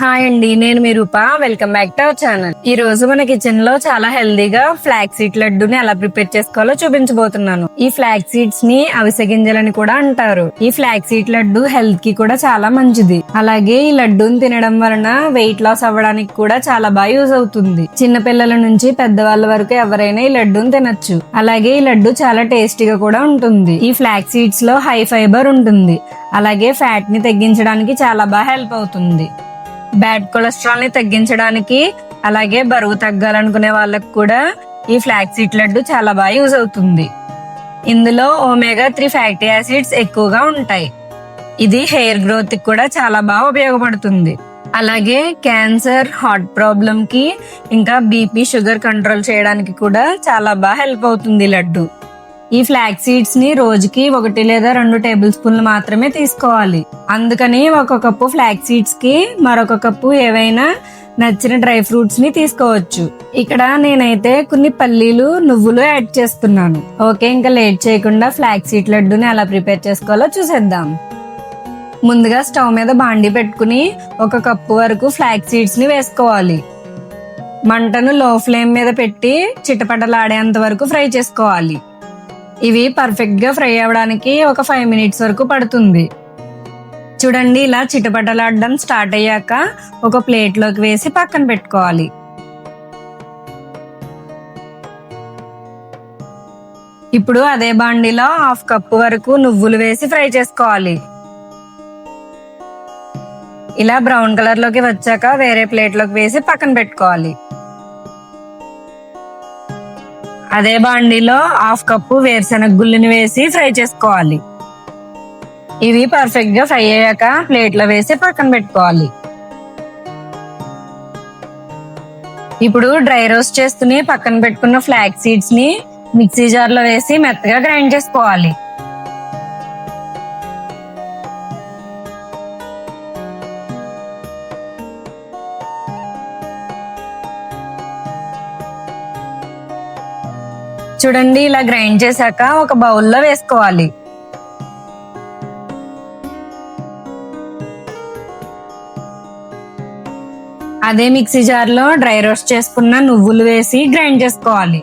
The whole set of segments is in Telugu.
హాయ్ అండి నేను మీ Roopa. Welcome back to our channel ఈ రోజు మన కిచెన్లో చాలా హెల్దీగా ఫ్లాగ్ సీడ్ లడ్డూని ఎలా ప్రిపేర్ చేసుకోవాలో చూపించబోతున్నాను. ఈ ఫ్లాగ్ సీడ్స్ని అవిసె గింజలని కూడా అంటారు. ఈ ఫ్లాగ్ సీడ్ లడ్డు హెల్త్కి కూడా చాలా మంచిది. అలాగే ఈ లడ్డూని తినడం వలన వెయిట్ లాస్ అవ్వడానికి కూడా చాలా బాగా యూజ్ అవుతుంది. చిన్న పిల్లల నుంచి పెద్దవాళ్ళ వరకు ఎవరైనా ఈ లడ్డూని తినొచ్చు. అలాగే ఈ లడ్డు చాలా టేస్టీగా కూడా ఉంటుంది. ఈ ఫ్లాగ్ సీడ్స్లో హై ఫైబర్ ఉంటుంది. అలాగే ఫ్యాట్ని తగ్గించడానికి చాలా బాగా హెల్ప్ అవుతుంది. బ్యాడ్ కొలెస్ట్రాల్ని తగ్గించడానికి అలాగే బరువు తగ్గాలనుకునే వాళ్ళకి కూడా ఈ ఫ్లాక్ సీట్ లడ్డు చాలా బాగా యూజ్ అవుతుంది. ఇందులో ఒమేగా త్రీ ఫ్యాటీ యాసిడ్స్ ఎక్కువగా ఉంటాయి. ఇది హెయిర్ గ్రోత్కి కూడా చాలా బాగా ఉపయోగపడుతుంది. అలాగే క్యాన్సర్ హార్ట్ ప్రాబ్లం కి ఇంకా బీపీ షుగర్ కంట్రోల్ చేయడానికి కూడా చాలా బాగా హెల్ప్ అవుతుంది లడ్డు. ఈ ఫ్లాక్ సీడ్స్ని రోజుకి ఒకటి లేదా రెండు టేబుల్ స్పూన్లు మాత్రమే తీసుకోవాలి. అందుకని ఒక కప్పు ఫ్లాక్ సీడ్స్కి మరొక కప్పు ఏవైనా నచ్చిన డ్రై ఫ్రూట్స్ని తీసుకోవచ్చు. ఇక్కడ నేనైతే కొన్ని పల్లీలు నువ్వులు యాడ్ చేస్తున్నాను. ఓకే ఇంకా లేట్ చేయకుండా ఫ్లాక్ సీడ్ లడ్డుని ఎలా ప్రిపేర్ చేసుకోవాలో చూసేద్దాం. ముందుగా స్టవ్ మీద బాండి పెట్టుకుని ఒక కప్పు వరకు ఫ్లాక్ సీడ్స్ని వేసుకోవాలి. మంటను లో ఫ్లేమ్ మీద పెట్టి చిటపటలాడేంత వరకు ఫ్రై చేసుకోవాలి. ఇవి పర్ఫెక్ట్గా ఫ్రై అవ్వడానికి ఒక ఫైవ్ మినిట్స్ వరకు పడుతుంది. చూడండి ఇలా చిటపటలాడడం స్టార్ట్ అయ్యాక ఒక ప్లేట్లోకి వేసి పక్కన పెట్టుకోవాలి. ఇప్పుడు అదే బాండిలో హాఫ్ కప్ వరకు నువ్వులు వేసి ఫ్రై చేసుకోవాలి. ఇలా బ్రౌన్ కలర్లోకి వచ్చాక వేరే ప్లేట్లోకి వేసి పక్కన పెట్టుకోవాలి. అదే బాండీలో హాఫ్ కప్పు వేరుశనగ గుళ్ళని వేసి ఫ్రై చేసుకోవాలి. ఇవి పర్ఫెక్ట్గా ఫ్రై అయ్యాక ప్లేట్లో వేసి పక్కన పెట్టుకోవాలి. ఇప్పుడు డ్రై రోస్ట్ చేసుకుని పక్కన పెట్టుకున్న ఫ్లాక్ సీడ్స్ని మిక్సీ జార్లో వేసి మెత్తగా గ్రైండ్ చేసుకోవాలి. చూడండి ఇలా గ్రైండ్ చేశాక ఒక బౌల్లో వేసుకోవాలి. అదే మిక్సీ జార్లో డ్రై రోస్ట్ చేసుకున్న నువ్వులు వేసి గ్రైండ్ చేసుకోవాలి.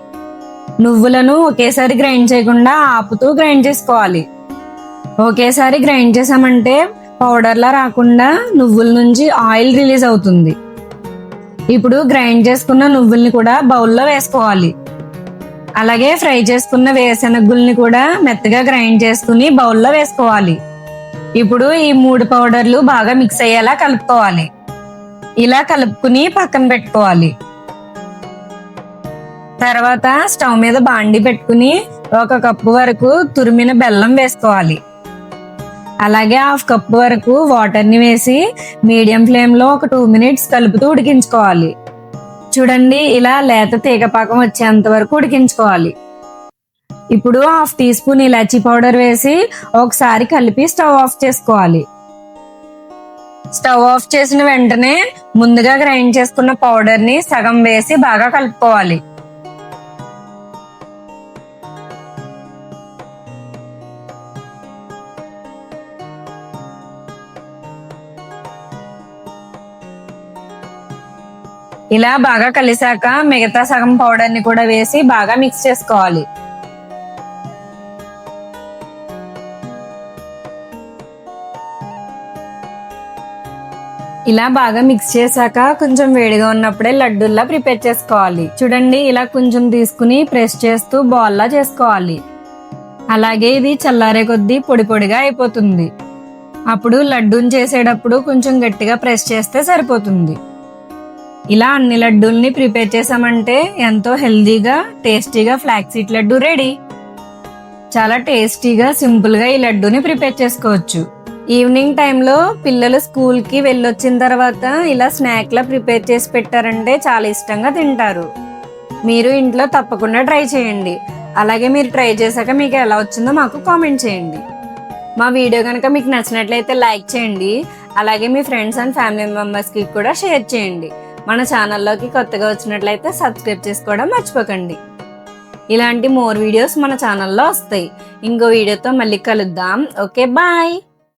నువ్వులను ఒకేసారి గ్రైండ్ చేయకుండా ఆపుతూ గ్రైండ్ చేసుకోవాలి. ఒకేసారి గ్రైండ్ చేసామంటే పౌడర్లా రాకుండా నువ్వుల నుంచి ఆయిల్ రిలీజ్ అవుతుంది. ఇప్పుడు గ్రైండ్ చేసుకున్న నువ్వుల్ని కూడా బౌల్లో వేసుకోవాలి. అలాగే ఫ్రై చేసుకున్న వేరుశనగుల్ని కూడా మెత్తగా గ్రైండ్ చేసుకుని బౌల్లో వేసుకోవాలి. ఇప్పుడు ఈ మూడు పౌడర్లు బాగా మిక్స్ అయ్యేలా కలుపుకోవాలి. ఇలా కలుపుకుని పక్కన పెట్టుకోవాలి. తర్వాత స్టవ్ మీద బాండి పెట్టుకుని ఒక కప్పు వరకు తురిమిన బెల్లం వేసుకోవాలి. అలాగే హాఫ్ కప్పు వరకు వాటర్ని వేసి మీడియం ఫ్లేమ్లో ఒక టూ మినిట్స్ కలుపుతూ ఉడికించుకోవాలి. చూడండి ఇలా లేత తీగపాకం వచ్చేంత వరకు ఉడికించుకోవాలి. ఇప్పుడు హాఫ్ టీ స్పూన్ ఇలాచీ పౌడర్ వేసి ఒకసారి కలిపి స్టవ్ ఆఫ్ చేసుకోవాలి. స్టవ్ ఆఫ్ చేసిన వెంటనే ముందుగా గ్రైండ్ చేసుకున్న పౌడర్ని సగం వేసి బాగా కలుపుకోవాలి. ఇలా బాగా కలిసాక మిగతా సగం పౌడర్ని కూడా వేసి బాగా మిక్స్ చేసుకోవాలి. ఇలా బాగా మిక్స్ చేశాక కొంచెం వేడిగా ఉన్నప్పుడే లడ్డూల్లా ప్రిపేర్ చేసుకోవాలి. చూడండి ఇలా కొంచెం తీసుకుని ప్రెస్ చేస్తూ బాల్లా చేసుకోవాలి. అలాగే ఇది చల్లారే కొద్దీ పొడి పొడిగా అయిపోతుంది. అప్పుడు లడ్డూని చేసేటప్పుడు కొంచెం గట్టిగా ప్రెస్ చేస్తే సరిపోతుంది. ఇలా అన్ని లడ్డూల్ని ప్రిపేర్ చేసామంటే ఎంతో హెల్దీగా టేస్టీగా ఫ్లాక్ సీడ్ లడ్డు రెడీ చాలా టేస్టీగా సింపుల్గా ఈ లడ్డూని ప్రిపేర్ చేసుకోవచ్చు. ఈవినింగ్ టైంలో పిల్లలు స్కూల్కి వెళ్ళొచ్చిన తర్వాత ఇలా స్నాక్లా ప్రిపేర్ చేసి పెట్టారంటే చాలా ఇష్టంగా తింటారు. మీరు ఇంట్లో తప్పకుండా ట్రై చేయండి. అలాగే మీరు ట్రై చేశాక మీకు ఎలా వచ్చిందో మాకు కామెంట్ చేయండి. మా వీడియో కనుక మీకు నచ్చినట్లయితే లైక్ చేయండి. అలాగే మీ ఫ్రెండ్స్ అండ్ ఫ్యామిలీ మెంబర్స్కి కూడా షేర్ చేయండి. మన ఛానల్లోకి కొత్తగా వచ్చినట్లయితే సబ్స్క్రైబ్ చేసుకోవడం మర్చిపోకండి. ఇలాంటి మోర్ వీడియోస్ మన ఛానల్లో వస్తాయి. ఇంకో వీడియోతో మళ్ళీ కలుద్దాం. Okay bye